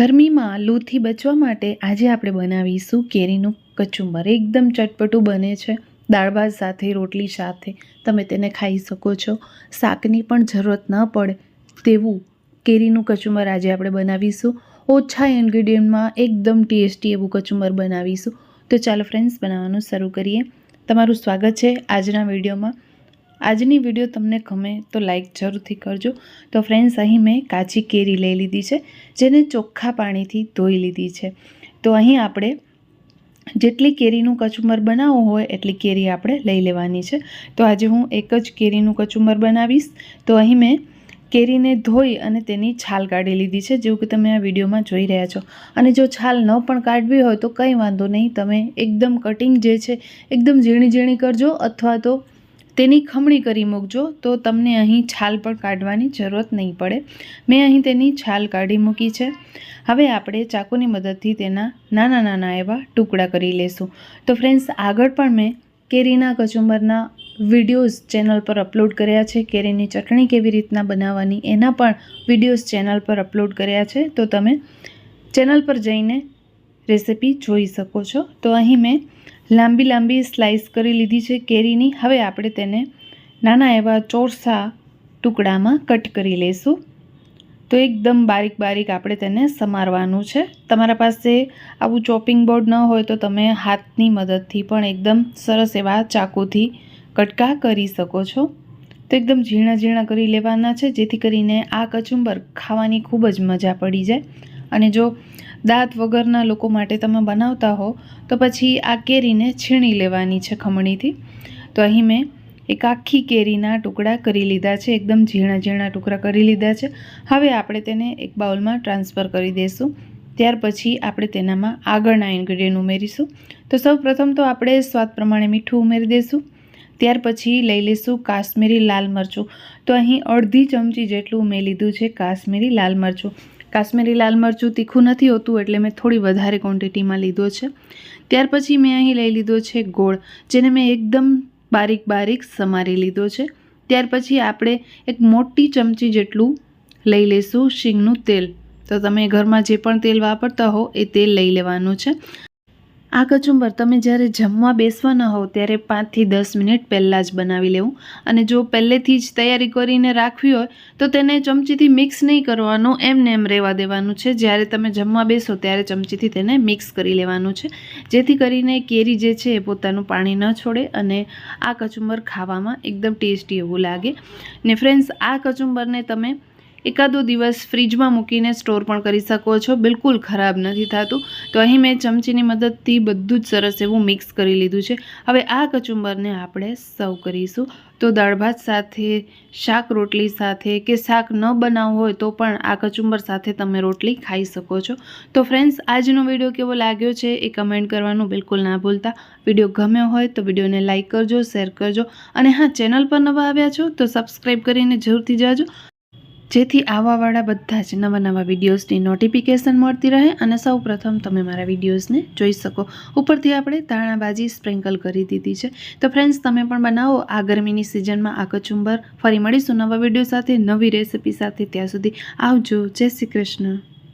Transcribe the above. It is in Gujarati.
ગરમીમાં લૂથી બચવા માટે આજે આપણે બનાવીશું કેરીનું કચુંબર. એકદમ ચટપટું બને છે. દાળ ભાત સાથે, રોટલી સાથે તમે તેને ખાઈ શકો છો. શાકની પણ જરૂરત ન પડે તેવું કેરીનું કચુંબર આજે આપણે બનાવીશું. ઓછા ઇન્ગ્રીડિયન્ટમાં એકદમ ટેસ્ટી એવું કચુંબર બનાવીશું. તો ચાલો ફ્રેન્ડ્સ બનાવવાનું શરૂ કરીએ. તમારું સ્વાગત છે આજના વિડીયોમાં. આજની વીડિયો તમને ગમે તો લાઇક જરૂરથી કરજો. તો ફ્રેન્ડ્સ અહીં મેં કાચી કેરી લઈ લીધી છે, જેને ચોખ્ખા પાણીથી ધોઈ લીધી છે. તો અહીં આપણે જેટલી કેરીનું કચુંબર બનાવવું હોય એટલી કેરી આપણે લઈ લેવાની છે. તો આજે હું એક જ કેરીનું કચુંબર બનાવીશ. તો અહીં મેં કેરીને ધોઈ અને તેની છાલ કાઢી લીધી છે, જેવું કે તમે આ વિડીયોમાં જોઈ રહ્યા છો. અને જો છાલ ન પણ કાઢવી હોય તો કંઈ વાંધો નહીં, તમે એકદમ કટિંગ જે છે, એકદમ ઝીણી ઝીણી કરજો, અથવા તો તેની ખમણી કરી મૂકજો તો તમને અહીં છાલ પણ કાઢવાની જરૂરત નહીં પડે. મેં અહીં તેની છાલ કાઢી મૂકી છે. હવે આપણે ચાકુની મદદથી તેના નાના નાના એવા ટુકડા કરી લેશું. તો ફ્રેન્ડ્સ આગળ પણ મેં કેરીના કચુંબરના વિડીયોઝ ચેનલ પર અપલોડ કર્યા છે. કેરીની ચટણી કેવી રીતના બનાવવાની એના પણ વિડીયોઝ ચેનલ પર અપલોડ કર્યા છે. તો તમે ચેનલ પર જઈને રેસિપી જોઈ શકો છો. તો અહીં મેં લાંબી લાંબી સ્લાઇસ કરી લીધી છે કેરીની. હવે આપણે તેને નાના એવા ચોરસા ટુકડામાં કટ કરી લઈશું. તો એકદમ બારીક બારીક આપણે તેને સમારવાનું છે. તમારા પાસે આવું ચોપિંગ બોર્ડ ન હોય તો તમે હાથની મદદથી પણ એકદમ સરસ એવા ચાકુથી કટકા કરી શકો છો. તો એકદમ ઝીણા ઝીણા કરી લેવાના છે જેથી કરીને આ કચુંબર ખાવાની ખૂબ જ મજા પડી જાય. અને જો દાંત વગરના લોકો માટે તમે બનાવતા હો, તો પછી આ કેરીને છીણી લેવાની છે ખમણીથી. તો અહીં મેં એક આખી કેરીના ટુકડા કરી લીધા છે, એકદમ ઝીણા ઝીણા ટુકડા કરી લીધા છે. હવે આપણે તેને એક બાઉલમાં ટ્રાન્સફર કરી દઈશું ત્યાર પછી આપણે તેનામાં આગળના ઇન્ગ્રીડિયન્ટ ઉમેરીશું. તો સૌ તો આપણે સ્વાદ પ્રમાણે મીઠું ઉમેરી દઈશું ત્યાર પછી લઈ લઈશું કાશ્મીરી લાલ મરચું. તો અહીં અડધી ચમચી જેટલું મેં લીધું છે કાશ્મીરી લાલ મરચું. કાશ્મીરી લાલ મરચું તીખું નથી હોતું એટલે મેં થોડી વધારે ક્વોન્ટિટીમાં લીધો છે. ત્યાર પછી મેં અહીં લઈ લીધો છે ગોળ, જેને મેં એકદમ બારીક બારીક સમારી લીધો છે. ત્યાર પછી આપણે એક મોટી ચમચી જેટલું લઈ લઈશું શીંગનું તેલ. તો તમે ઘરમાં જે પણ તેલ વાપરતા હો એ તેલ લઈ લેવાનું છે. આ કચુંબર તમે જ્યારે જમવા બેસવાના હોવ ત્યારે પાંચથી દસ મિનિટ પહેલાં જ બનાવી લેવું. અને જો પહેલેથી જ તૈયારી કરીને રાખવી હોય, તો તેને ચમચીથી મિક્સ નહીં કરવાનું, એમને એમ રહેવા દેવાનું છે. જ્યારે તમે જમવા બેસો ત્યારે ચમચીથી તેને મિક્સ કરી લેવાનું છે. જેથી કરીને કેરી જે છે એ પોતાનું પાણી ન છોડે અને આ કચુંબર ખાવામાં એકદમ ટેસ્ટી એવું લાગે. ને ફ્રેન્ડ્સ આ કચુંબરને તમે એકાદો દિવસ ફ્રીજમાં મૂકીને સ્ટોર પણ કરી શકો છો. બિલકુલ ખરાબ નથી થતું. તો અહીં મેં ચમચીની મદદથી બધું જ સરસ એવું મિક્સ કરી લીધું છે. હવે આ કચુંબરને આપણે સર્વ કરીશું. તો દાળ ભાત સાથે, શાક રોટલી સાથે કે શાક ન બનાવવું હોય તો પણ આ કચુંબર સાથે તમે રોટલી ખાઈ શકો છો. તો ફ્રેન્ડ્સ, આજનો વીડિયો કેવો લાગ્યો છે એ કમેન્ટ કરવાનું બિલકુલ ના ભૂલતા. વીડિયો ગમ્યો હોય તો વિડીયોને લાઇક કરજો, શેર કરજો અને હા, ચેનલ પર નવા આવ્યા છો તો સબસ્ક્રાઈબ કરીને જરૂરથી જાજો. જેથી આવાવાળા બધા જ નવા નવા વિડીયોઝની નોટિફિકેશન મળતી રહે અને સૌ પ્રથમ તમે મારા વિડીયોઝને જોઈ શકો. ઉપરથી આપણે ધાણાબાજી સ્પ્રિંકલ કરી દીધી છે. તો ફ્રેન્ડ્સ તમે પણ બનાવો. આ ગરમીની સિઝનમાં આ કચુંબર ફરી મળીશું નવા વીડિયો સાથે, નવી રેસિપી સાથે. ત્યાં સુધી આવજો. જય શ્રી કૃષ્ણ.